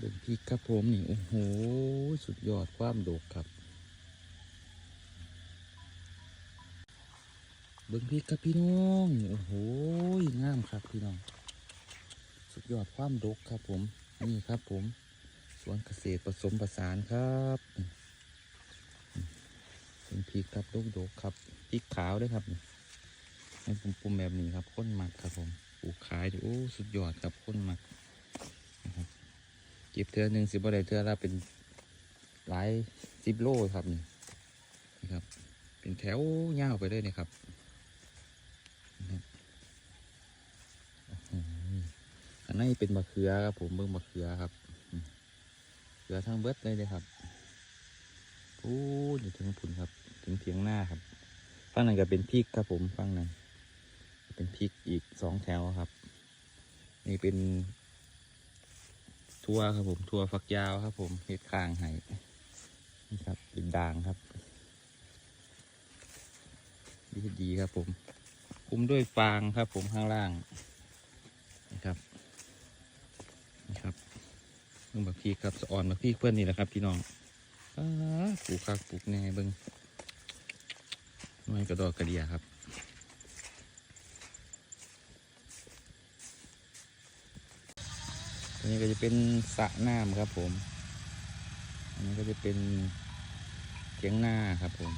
เบิ่งพริกครับผมนี่โอ้โหสุดยอดความโดกครับเบิ่งพริกครับพี่น้องโอ้โหงามครับพี่น้อง สุดยอดความดกครับผมนี่ครับผมสวนเกษตรผสมผสานครับเป็นพริกครับดกดกครับพริกขาวด้วยครับให้ปุ่มแบบนี้ครับข้นหมักครับผมปลูกขายโอ้สุดยอดครับข้นหมัก ก็บเทือหนึ่งสิบอะไรเทือละเป็นหลายสิบโลครับนี่นี่ครับ เป็นแถวยาวไปเลยนี่ครับนะครับอันนี้เป็นมะเขือครับผมเบิ่งมะเขือครับเขือทั้งเบิดเลยเลยครับพูดอยู่ถึงผุนครับ ถึงเถียงหน้าครับฝั่งนั้นก็เป็นพริกครับผมฝั่งนั้นเป็นพริกอีกสองแถวครับ นี่เป็น ทั่วครับผมทั่วฝักยาวครับ ผมเห็ดคางไห้นี่ครับเป็นด่างครับดีดีครับผม คุมด้วยฟางครับ ผมข้างล่างนะครับนี่ครับเบิ่งบักพีครับสะออนบักพีเพื่อนนี่แหละครับพี่น้องอปลูกคักปลูกแน่เบิ่งหน่วยกระดอกกระเดียครับ นนี้ก็จะเป็นสระน้ำครับผม อันนี้ก็จะเป็นเทียงหน้าครับผม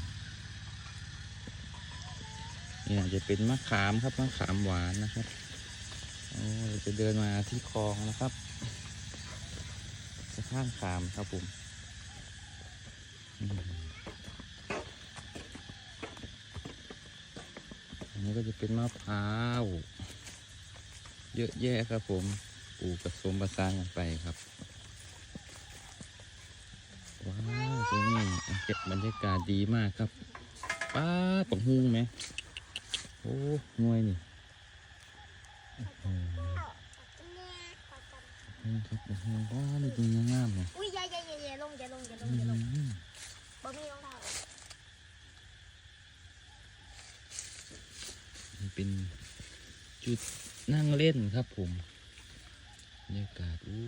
เนี่ยจะเป็นมะขามครับมะขามหวานนะครับโอ้จะเดินมาที่คลองนะครับสะพานขามครับผมอันนี้ก็จะเป็นมะพร้าว เยอะแยะครับผม ปลูกผสมผสานกันไปครับ ว้าวตรงนี้เก็บบรรยากาศดีมากครับป้าดปังฮูงไหมโอ้หน่วยนี่อืมนี่ครับโอ้โหว้าวนี่ดูงามๆเลยอุ้ยอย่าอย่าอย่าอย่าลงอย่าลงอย่าลงอือย่าลงมบ่มีรองเท้านี่เป็นจุดนั่งเล่นครับผม บรรยากาศอู้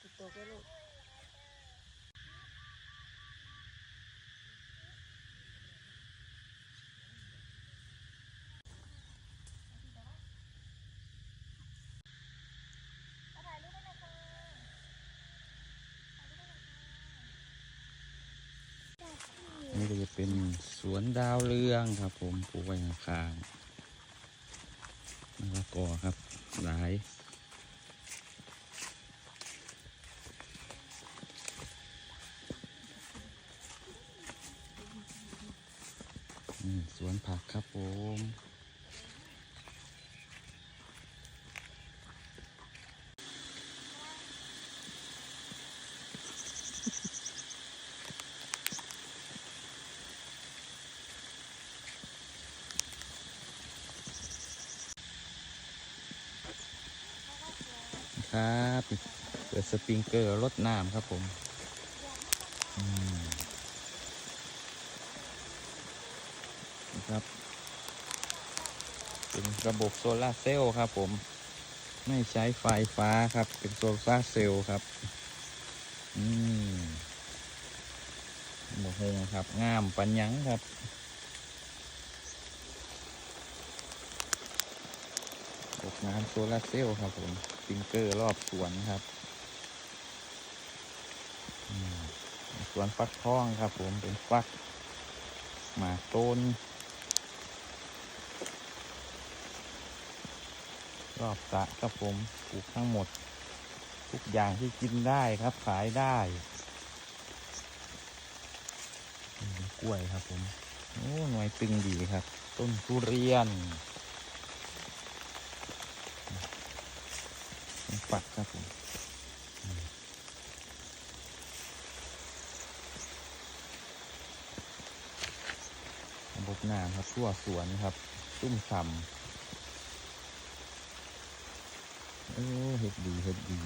ติดตัวไปลูก นี่ก็จะเป็นส วนดาวเรืองครับ ผมปลูกไว้ข้างๆมะละกอครับ หลายสวนผักครับผม ครับเปิดสปริงเกอร์รดน้ำครับผมนะครับ เป็นระบบโซลาเซลล์ครับผม ไม่ใช้ไฟฟ้าครับ เป็นโซลาเซลล์ครับ อืมบกฮงครับ งามปัญญังครับ ระบบน้ำโซลาเซลล์ครับผมติงเกอร์รอบสวนครับสวนฟักทองครับผมเป็นฟักหมากต้น รอบสระครับผมปลูกทั้งหมด ทุกอย่างที่กินได้ครับขายได้กล้วยครับผมโอ้หน่วยตึงดีครับ ต้นทุเรียน ปัดครับผมบบน้ำครับทั่วสวนครับตุ้มสำเออเห็ดดีเห็ดดี